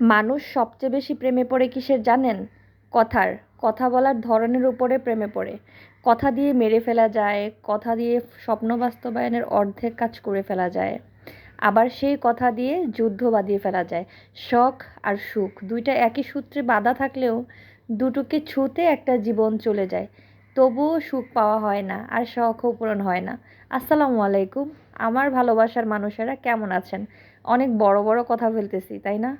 মানুষ সবচেয়ে বেশি প্রেমে পড়ে কিসের জানেন? কথার, কথা বলার ধরনের উপরে প্রেমে পড়ে। কথা দিয়ে মেরে ফেলা যায়, কথা দিয়ে স্বপ্ন বাস্তবায়নের অর্ধেক কাজ করে ফেলা যায়। আবার সেই কথা দিয়ে যুদ্ধ বাঁধিয়ে ফেলা যায়। শখ আর সুখ, দুইটা একই সূত্রে বাঁধা থাকলেও দুটোকে ছুঁতে একটা জীবন চলে যায়। তবুও সুখ পাওয়া হয় না আর শখও পূরণ হয় না। আসসালামু আলাইকুম। আমার ভালোবাসার মানুষেরা কেমন আছেন? অনেক বড় বড় কথা ফেলতেছি তাই না?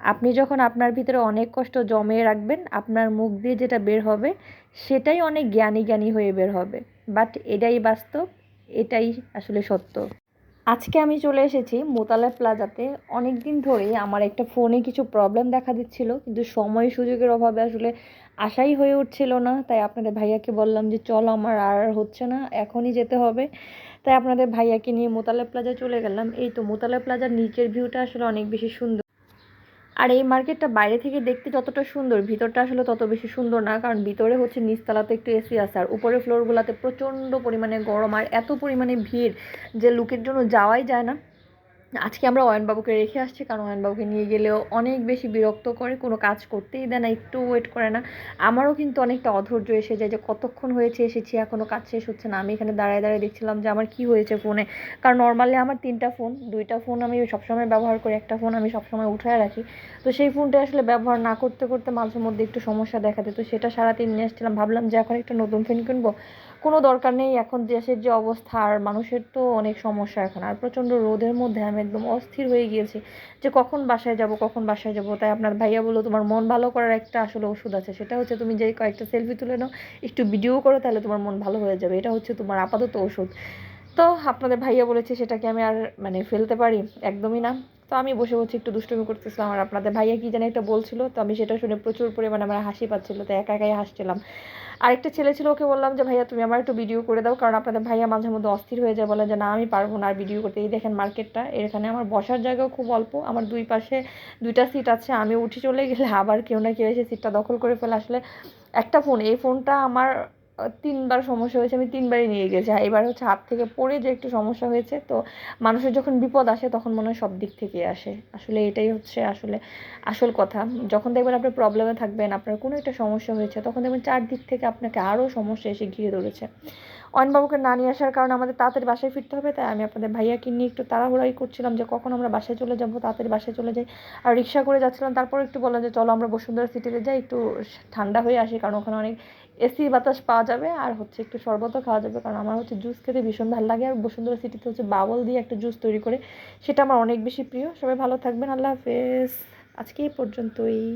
আপনি যখন আপনার ভিতরে অনেক কষ্ট জমিয়ে রাখবেন, আপনার মুখ দিয়ে যেটা বের হবে, সেটাই অনেক জ্ঞানী জ্ঞানী হয়ে বের হবে। বাট এটাই বাস্তব, এটাই আসলে সত্য। আজকে আমি চলে এসেছি মোতালা প্লাজাতে। অনেক দিন ধরেই আমার একটা ফোনে কিছু প্রবলেম দেখা দিচ্ছিল, কিন্তু সময় সুযোগের অভাবে আসলে আশাই হয়ে উঠছিল না। তাই আপনাদের ভাইয়াকে বললাম যে, চল আমার আর হচ্ছে না, এখনই যেতে হবে। তাই আপনাদের ভাইয়াকে নিয়ে মোতালা প্লাজা চলে গেলাম। এই তো মোতালা প্লাজার নিচের ভিউটা আসলে অনেক বেশি সুন্দর। আর এই মার্কেটটা বাইরে থেকে দেখতে যতটা সুন্দর, ভিতরটা আসলে তত বেশি সুন্দর না, কারণ ভিতরে হচ্ছে নিচতলাতে একটু এসি আছে আর উপরের ফ্লোরগুলোতে প্রচণ্ড পরিমাণে গরম আর এত পরিমাণে ভিড় যে লুকের জন্য যাওয়াই যায় না। আজকে আমরা অয়নবাবুকে রেখে আসছি, কারণ অয়নবাবুকে নিয়ে গেলেও অনেক বেশি বিরক্ত করে, কোনো কাজ করতেই দেয় না, একটু ওয়েট করে না। আমারও কিন্তু অনেকটা অধৈর্য এসে যায় যে কতক্ষণ হয়েছে, এসেছি এখনও কাজ শেষ হচ্ছে না। আমি এখানে দাঁড়ায় দাঁড়ায় দেখছিলাম যে আমার কি হয়েছে ফোনে কারণ নর্মালি আমার তিনটা ফোন দুইটা ফোন আমি সবসময় ব্যবহার করি, একটা ফোন আমি সবসময় উঠায় রাখি। তো সেই ফোনটা আসলে ব্যবহার না করতে করতে মাঝে মধ্যে একটু সমস্যা দেখা দিত। সেটা সারাদিন নিয়ে আসছিলাম, ভাবলাম যে এখন একটা নতুন ফোন কিনবো। কোনো দরকার নেই, এখন দেশের যে অবস্থা, আর মানুষের তো অনেক সমস্যা এখন। আর প্রচণ্ড রোদের মধ্যে আমি একদম অস্থির হয়ে গিয়েছি যে কখন বাসায় যাব, কখন বাসায় যাব। তাই আপনার ভাইয়া বলল, তোমার মন ভালো করার একটা আসলে ওষুধ আছে। সেটা হচ্ছে তুমি যে কয়েকটা সেলফি তুলে নাও, একটু ভিডিও করো, তাহলে তোমার মন ভালো হয়ে যাবে। এটা হচ্ছে তোমার আপাতত ওষুধ। তো আপনাদের ভাইয়া বলেছে, সেটাকে আমি আর মানে ফেলতে পারি একদমই না। তো আমি বসে বসে একটু দুষ্টুমি করতেছিলাম আর আপনাদের ভাইয়া কি জানি একটা বলছিল, তো আমি সেটা শুনে প্রচুর পরিমাণে আমার হাসি পাচ্ছিল, তো একা একাই হাসছিলাম। আরেকটা ছেলে ছিল, ওকে বললাম যে, ভাইয়া, তুমি আমার একটু ভিডিও করে দাও, কারণ আপনাদের ভাইয়া মাঝে মধ্যে অস্থির হয়ে যায় বলে যে, না, আমি পারব না আর ভিডিও করতে। এই দেখেন মার্কেটটা এখানে আমার বসার জায়গাও খুব অল্প, আমার দুই পাশে দুইটা সিট আছে, আমি উঠে চলে গেলে আবার কেউ না কেউ এসে সিটটা দখল করে ফেলে। আসলে একটা ফোন এই ফোনটা আমার তিনবার সমস্যা হয়েছে, আমি তিনবারই নিয়ে গেছি। এবার হচ্ছে হাত থেকে পড়ে যে একটু সমস্যা হয়েছে, তো মানুষের যখন বিপদ আসে, তখন মনে হয় সব দিক থেকে আসে। আসলে এটাই হচ্ছে আসলে আসল কথা। যখন দেখবেন আপনার প্রবলেমে থাকবেন, আপনার কোনো একটা সমস্যা হয়েছে, তখন দেখবেন চারদিক থেকে আপনাকে আরও সমস্যা এসে ঘিরে ধরেছে। অয়নবাবুকে না নিয়ে আসার কারণে আমাদের তাড়াতাড়ি বাসায় ফিরতে হবে, তাই আমি আপনাদের ভাইয়াকে নিয়ে একটু তাড়াহুড়াই করছিলাম যে কখন আমরা বাসায় চলে যাব, তাড়াতাড়ি বাসায় চলে যাই। আর রিক্সা করে যাচ্ছিলাম, তারপর একটু বললাম যে চলো আমরা বসুন্ধরা সিটিতে যাই, একটু ঠান্ডা হয়ে আসি, কারণ ওখানে অনেক এসি বাতাস পাওয়া যাবে আর হচ্ছে একটু শরবতও খাওয়া যাবে, কারণ আমার হচ্ছে জুস খেতে ভীষণ ভালো লাগে। আর বসুন্ধরা সিটিতে হচ্ছে বাবল দিয়ে একটা জুস তৈরি করে, সেটা আমার অনেক বেশি প্রিয়। সবাই ভালো থাকবেন, আল্লাহ হাফেজ। আজকে এই পর্যন্তই।